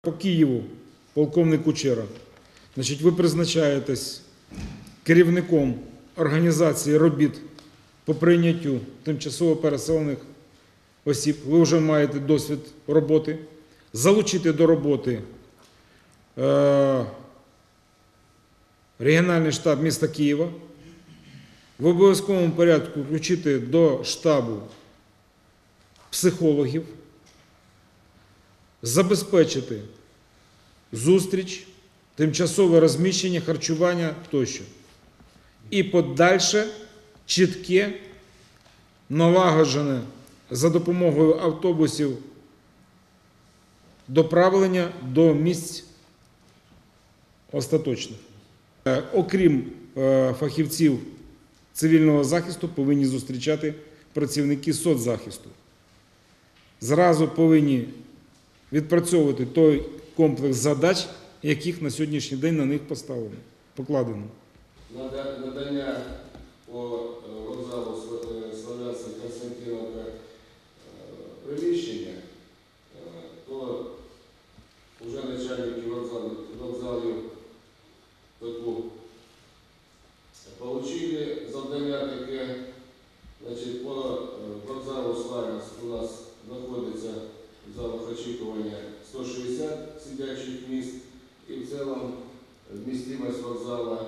По Києву, полковник Кучера. Значить, ви призначаєтесь керівником організації робіт по прийняттю тимчасово переселених осіб. Ви вже маєте досвід роботи. Залучити до роботи е, регіональний штаб міста Києва. В обов'язковому порядку включити до штабу психологів, забезпечити зустріч, тимчасове розміщення, харчування тощо. І подальше чітке, налагоджене за допомогою автобусів доправлення до місць остаточних. Е, Окрім е, фахівців цивільного захисту, повинні зустрічати працівники соцзахисту. Зразу повинні відпрацьовувати той комплекс задач, яких на сьогоднішній день на них поставлено, покладено. Надання по е, вокзалу е, Славянська Константиновка е, приміщення, то вже начальники вокзалу, вокзалів таку отримали завдання таке. Значить, по очікування 160 сидячих міст і в цілому вмістимость вокзала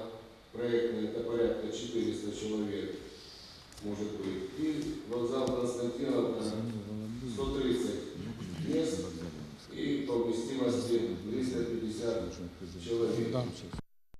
проєктної та порядка 400 чоловік може бути. І вокзал Константиновка 130 міст і по вмістимості 250 чоловік.